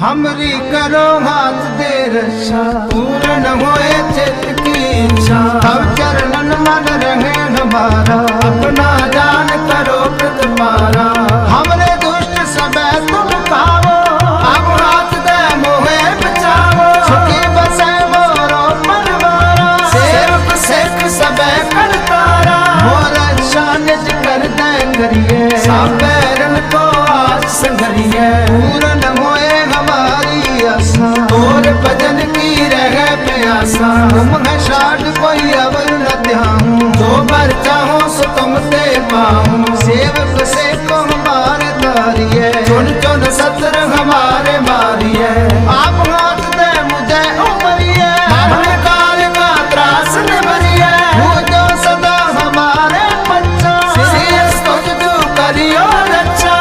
हमरी करो हाथ दे रक्षा पूर्ण होए चित की इच्छा अब चरणन मन रहे हमारा अपना जान करो प्रतपारा हमरे दुष्ट सब तुम पावो अब हाथ दे मोहे बचावो सुखी बसे मोरो परिवारा सेवक सेवक सब करतारा मोर शान कर दे करिए सब को आज संगरिए पूर्ण और भजन की रह प्यासा तुम है शाट कोई अवर न ध्याऊं जो भर चाहो सो तुम ते पाऊं सेवक से को हमारे तारिए चुन चुन सतर हमारे मारिए आप हाथ दे मुझे उमरिए मन काल का त्रास न भरिए वो जो सदा हमारे बच्चा सीस तुझ तू करियो रक्षा